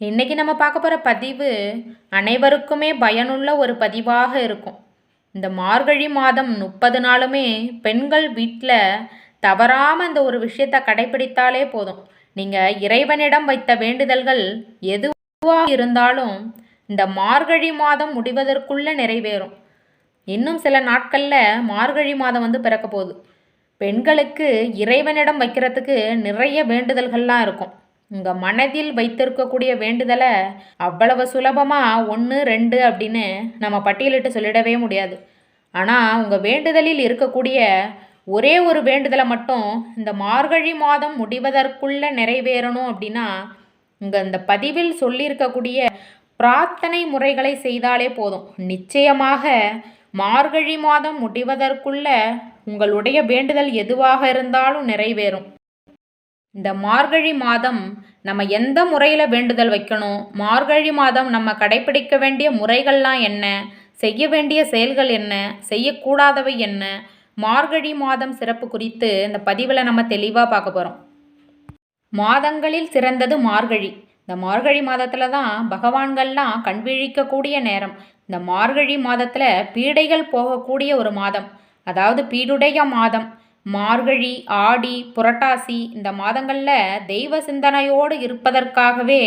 இன்னைக்கு நம்ம பார்க்க போகிற பதிவு அனைவருக்குமே பயனுள்ள ஒரு பதிவாக இருக்கும். இந்த மார்கழி மாதம் முப்பது நாளுமே பெண்கள் வீட்டில் தவறாமல் இந்த ஒரு விஷயத்தை கடைபிடித்தாலே போதும். நீங்கள் இறைவனிடம் வைத்த வேண்டுதல்கள் எதுவாக இருந்தாலும் இந்த மார்கழி மாதம் முடிவதற்குள்ளே நிறைவேறும். இன்னும் சில நாட்களில் மார்கழி மாதம் வந்து பிறக்க போகுது. பெண்களுக்கு இறைவனிடம் வைக்கிறதுக்கு நிறைய வேண்டுதல்கள்லாம் இருக்கும். உங்கள் மனதில் வைத்திருக்கக்கூடிய வேண்டுதலை அவ்வளவு சுலபமாக ஒன்று ரெண்டு அப்படின்னு நம்ம பட்டியலிட்டு சொல்லிடவே முடியாது. ஆனால் உங்கள் வேண்டுதலில் இருக்கக்கூடிய ஒரே ஒரு வேண்டுதலை மட்டும் இந்த மார்கழி மாதம் முடிவதற்குள்ளே நிறைவேறணும் அப்படின்னா உங்கள் இந்த பதிவில் சொல்லியிருக்கக்கூடிய பிரார்த்தனை முறைகளை செய்தாலே போதும். நிச்சயமாக மார்கழி மாதம் முடிவதற்குள்ள உங்களுடைய வேண்டுதல் எதுவாக இருந்தாலும் நிறைவேறும். இந்த மார்கழி மாதம் நம்ம எந்த முறையில் வேண்டுதல் வைக்கணும்? மார்கழி மாதம் நம்ம கடைபிடிக்க வேண்டிய முறைகள்லாம் என்ன? செய்ய வேண்டிய செயல்கள் என்ன? செய்யக்கூடாதவை என்ன? மார்கழி மாதம் சிறப்பு குறித்து இந்த பதிவில் நம்ம தெளிவாக பார்க்க போகிறோம் மாதங்களில் சிறந்தது மார்கழி. இந்த மார்கழி மாதத்தில் தான் பகவான்கள்லாம் கண்விழிக்கக்கூடிய நேரம். இந்த மார்கழி மாதத்தில் பீடைகள் போகக்கூடிய ஒரு மாதம். அதாவது பீடுடைய மாதம். மார்கழி ஆடி புரட்டாசி இந்த மாதங்களில் தெய்வ சிந்தனையோடு இருப்பதற்காகவே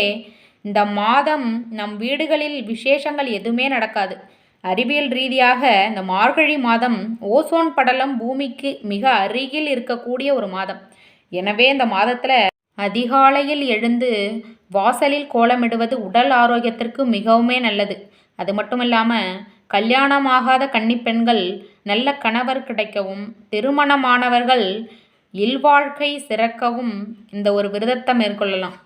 இந்த மாதம் நம் வீடுகளில் விசேஷங்கள் எதுவுமே நடக்காது. அறிவியல் ரீதியாக இந்த மார்கழி மாதம் ஓசோன் படலம் பூமிக்கு மிக அருகில் இருக்கக்கூடிய ஒரு மாதம். எனவே இந்த மாதத்தில் அதிகாலையில் எழுந்து வாசலில் கோலமிடுவது உடல் ஆரோக்கியத்திற்கு மிகவுமே நல்லது. அது மட்டும் இல்லாமல் கல்யாணமாகாத கன்னிப்பெண்கள் நல்ல கணவர் கிடைக்கவும் திருமணமானவர்கள் இல்வாழ்க்கை சிறக்கவும் இந்த ஒரு விரதத்தை மேற்கொள்ளலாம்.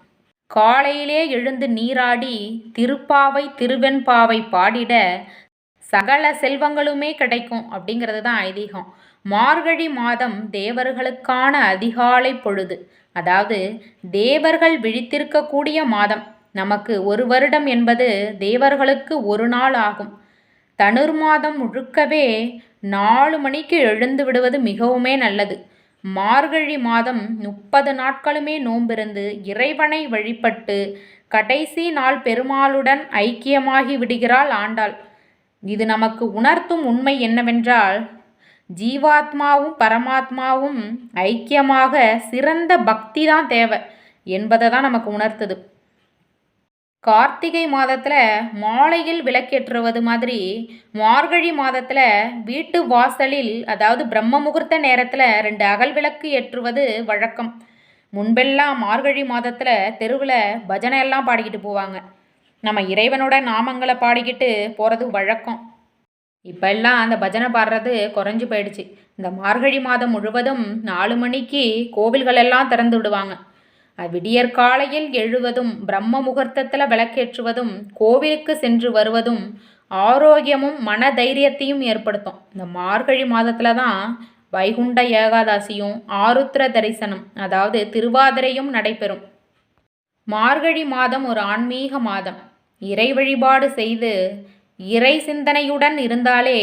காலையிலே எழுந்து நீராடி திருப்பாவை திருவெண்பாவை பாடிட சகல செல்வங்களுமே கிடைக்கும் அப்படிங்கிறது தான் ஐதீகம். மார்கழி மாதம் தேவர்களுக்கான அதிகாலை பொழுது அதாவது தேவர்கள் விழித்திருக்கக்கூடிய மாதம். நமக்கு ஒரு வருடம் என்பது தேவர்களுக்கு ஒரு நாள் ஆகும். தனுர் மாதம் முழுக்கவே நாலு மணிக்கு எழுந்து விடுவது மிகவுமே நல்லது. மார்கழி மாதம் முப்பது நாட்களுமே நோம்பிருந்து இறைவனை வழிபட்டு கடைசி நாள் பெருமாளுடன் ஐக்கியமாகி விடுகிறாள் ஆண்டாள். இது நமக்கு உணர்த்தும் உண்மை என்னவென்றால் ஜீவாத்மாவும் பரமாத்மாவும் ஐக்கியமாக சிறந்த பக்தி தான் தேவை என்பதை தான் நமக்கு உணர்த்துது. கார்த்திகை மாதத்தில் மாலையில் விளக்கேற்றுவது மாதிரி மார்கழி மாதத்தில் வீட்டு வாசலில் அதாவது பிரம்ம முகூர்த்த நேரத்தில் ரெண்டு அகல் விளக்கு ஏற்றுவது வழக்கம். முன்பெல்லாம் மார்கழி மாதத்தில் தெருவில் பஜனை எல்லாம் பாடிக்கிட்டு போவாங்க. நம்ம இறைவனோட நாமங்களை பாடிக்கிட்டு போகிறது வழக்கம். இப்போ எல்லாம் அந்த பஜனை பாடுறது குறைஞ்சி போயிடுச்சு. இந்த மார்கழி மாதம் முழுவதும் நாலு மணிக்கு கோவில்கள் எல்லாம் திறந்து விடுவாங்க. விடியற் காலையில் எழுவதும் பிரம்ம முகூர்த்தத்தில் விளக்கேற்றுவதும் கோவிலுக்கு சென்று வருவதும் ஆரோக்கியமும் மன தைரியத்தையும் ஏற்படுத்தும். இந்த மார்கழி மாதத்தில் தான் வைகுண்ட ஏகாதாசியும் ஆருத்ர தரிசனம் அதாவது திருவாதிரையும் நடைபெறும். மார்கழி மாதம் ஒரு ஆன்மீக மாதம். இறை வழிபாடு செய்து இறை சிந்தனையுடன் இருந்தாலே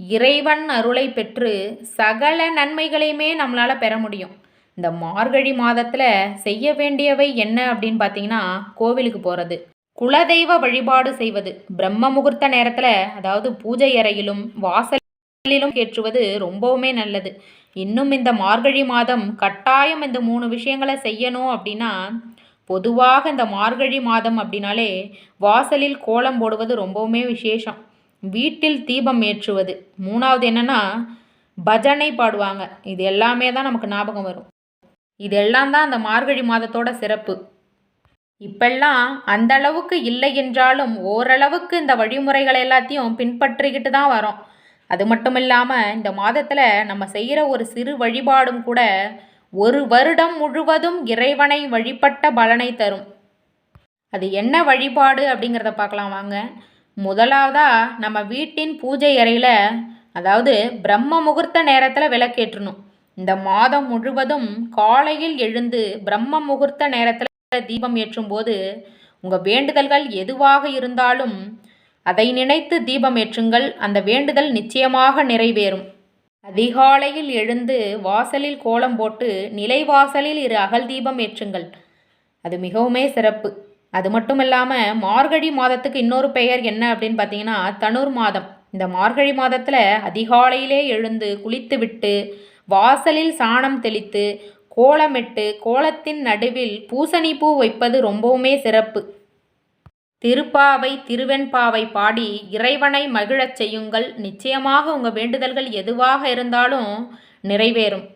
இறைவன் அருளை பெற்று சகல நன்மைகளையுமே நம்மளால் பெற முடியும். இந்த மார்கழி மாதத்தில் செய்ய வேண்டியவை என்ன அப்படின்னு பார்த்தீங்கன்னா கோவிலுக்கு போகிறது குலதெய்வ வழிபாடு செய்வது. பிரம்ம முகூர்த்த நேரத்தில் அதாவது பூஜை அறையிலும் வாசலிலும் ஏற்றுவது ரொம்பவுமே நல்லது. இன்னும் இந்த மார்கழி மாதம் கட்டாயம் இந்த மூணு விஷயங்களை செய்யணும் அப்படின்னா பொதுவாக இந்த மார்கழி மாதம் அப்படின்னாலே வாசலில் கோலம் போடுவது ரொம்பவுமே விசேஷம். வீட்டில் தீபம் ஏற்றுவது. மூணாவது என்னென்னா பஜனை பாடுவாங்க. இது எல்லாமே தான் நமக்கு ஞாபகம் வரும். இதெல்லாம் தான் அந்த மார்கழி மாதத்தோட சிறப்பு. இப்பெல்லாம் அந்த அளவுக்கு இல்லை என்றாலும் ஓரளவுக்கு இந்த வழிமுறைகளை எல்லாத்தையும் பின்பற்றிக்கிட்டு தான் வரோம். அது மட்டும் இல்லாமல் இந்த மாதத்தில் நம்ம செய்கிற ஒரு சிறு வழிபாடும் கூட ஒரு வருடம் முழுவதும் இறைவனை வழிபட்ட பலனை தரும். அது என்ன வழிபாடு அப்படிங்கிறத பார்க்கலாம் வாங்க. முதலாவதாக நம்ம வீட்டின் பூஜை அறையில் அதாவது பிரம்ம முகூர்த்த நேரத்தில் விளக்கேற்றணும். இந்த மாதம் முழுவதும் காலையில் எழுந்து பிரம்ம முகூர்த்த நேரத்தில் தீபம் ஏற்றும் போது உங்கள் வேண்டுதல்கள் எதுவாக இருந்தாலும் அதை நினைத்து தீபம் ஏற்றுங்கள். அந்த வேண்டுதல் நிச்சயமாக நிறைவேறும். அதிகாலையில் எழுந்து வாசலில் கோலம் போட்டு நிலைவாசலில் இரு அகல் தீபம் ஏற்றுங்கள். அது மிகவுமே சிறப்பு. அது மட்டும் இல்லாமல் மார்கழி மாதத்துக்கு இன்னொரு பெயர் என்ன அப்படின்னு பார்த்தீங்கன்னா தனுர் மாதம். இந்த மார்கழி மாதத்தில் அதிகாலையிலே எழுந்து குளித்துவிட்டு வாசலில் சாணம் தெளித்து கோலமிட்டு கோலத்தின் நடுவில் பூசணி பூ வைப்பது ரொம்பவுமே சிறப்பு. திருப்பாவை திருவெண்பாவை பாடி இறைவனை மகிழச் செய்யுங்கள். நிச்சயமாக உங்கள் வேண்டுதல்கள் எதுவாக இருந்தாலும் நிறைவேறும்.